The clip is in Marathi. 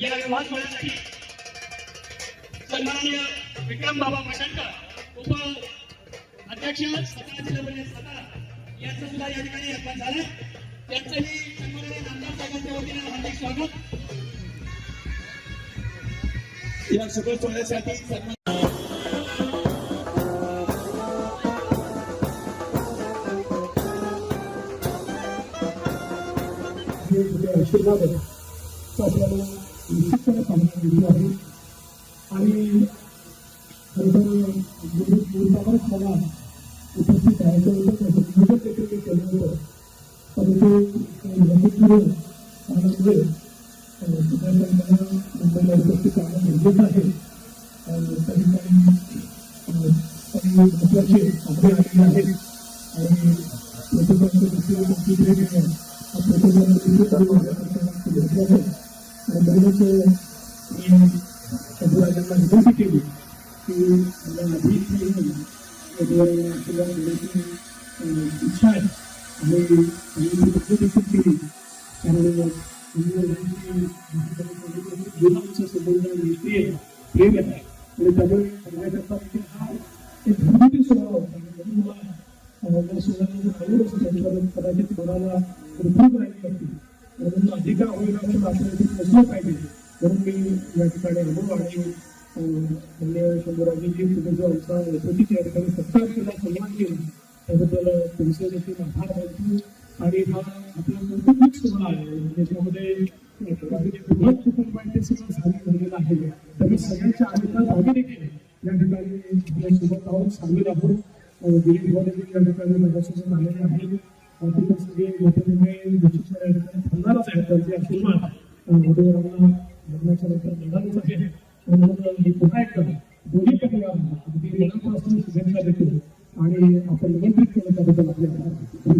या विवाह सोहळ्यासाठी सन्माननीय विक्रम बाबा पाटणकर उप अध्यक्ष सातारा जिल्हा परिषद सातारा यांचं सुद्धा या ठिकाणी आगमन झालं. त्यांचंही सन्माननीय नामदार साहेबांच्या वतीने हार्दिक स्वागत. या सगळ्या सोहळ्यासाठी सन्मान हे जे आशीर्वाद आहे तो निश्चितपणे पाहायला मिळतो आहे आणि मला उपस्थित आहे त्याचं देखील मी केलं होतं परंतु कारणामुळे मुंबईला उपस्थित राहणं गरजेचं आहे काही काही महत्त्वाचे आपले आलेले आहेत आणि प्रतिबंध दृष्टीने मोठी भेट आहे आणि देखील केली कारण गुलामचा संबंध निष्क्रिय आहे, प्रेम आहे आणि त्यामुळे करण्याकरता देखील हा एक घरगुती स्वभाव होता आणि म्हणून मला जर सोनाचं खाली असं त्याच्यावर कदाचित कोणाला भरपूर राहिली असती म्हणून अधिकार होईल असं आपल्याला असलं पाहिजे. म्हणून मी या ठिकाणी आलो आणि धन्य शंभूराजीजी शंभूराजींची तुम्ही जो आमचा यशस्वी या ठिकाणी सत्कार केला सन्मान केला त्याबद्दल तुमचे देखील आभार मानतो. आणि हा आपला कौटुंबिक सोहळा आहे. त्याच्यामध्ये बृहत कुटुंब आहे ते सगळं सामील झालेलं आहे. त्यामुळे सगळ्यांच्या आयुष्यात भागी देखील या ठिकाणी आपल्यासोबत आहोत सामील आहोत दिलीप भाऊ देखील या ठिकाणी माझ्यासोबत आलेले आहेत. बाकीचे सगळे मोठे मोठे विशिष्ट आहेत. त्यांचे आशीर्वाद लग्नाच्या नंतर मिळणारच आहे. म्हणून मी पुन्हा एकदा दोन्ही अगदी मनापासून शुभेच्छा देतो. आणि आपण निमंत्रित केलं त्याबद्दल आपले आभार